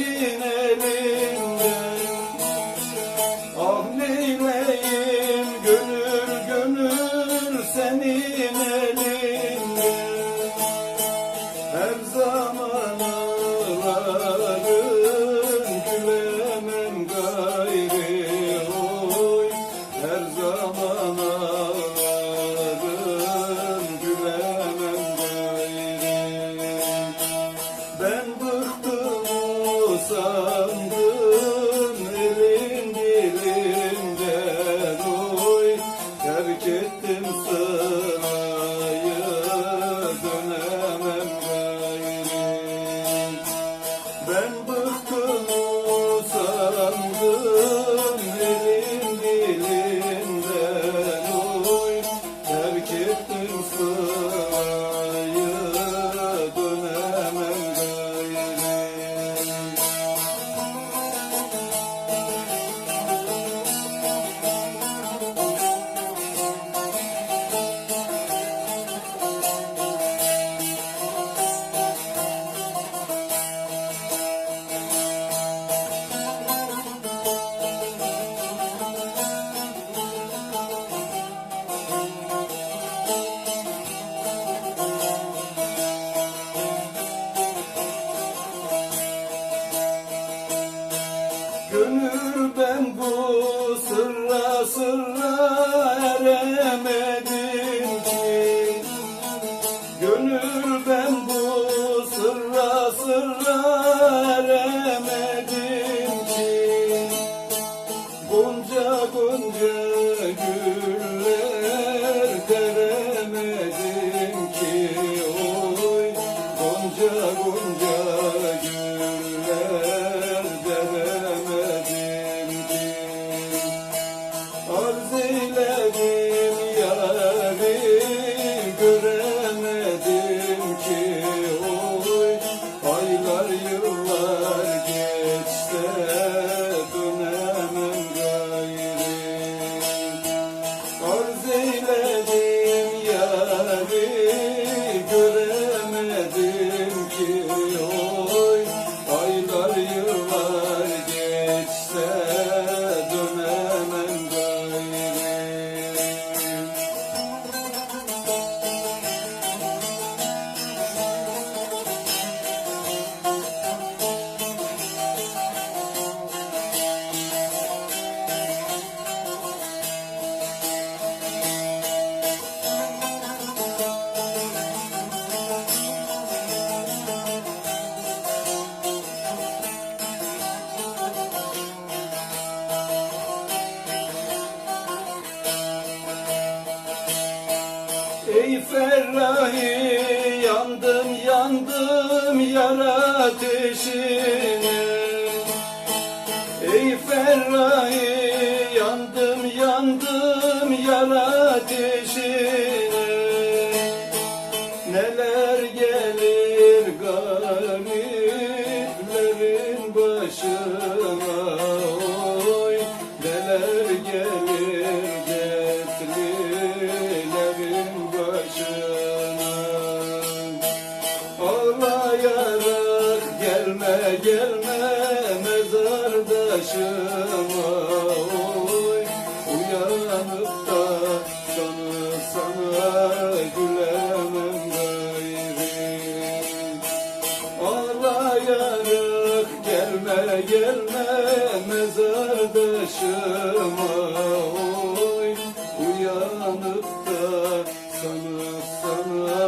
Medine. Gönül ben bu sırra sırra eremedim. Ki Gönül ben bu Ey Ferrahi yandım yandım yar ateşine. Ey Ferrahi yandım yandım yar ateşine. Neler gelir gariplerin başına gelme mezardaşıma. Oy Uyanıp da canı sana gülemem gayri. Ağlayarak gelme gelme mezardaşıma. Oy Uyanıp da sana sana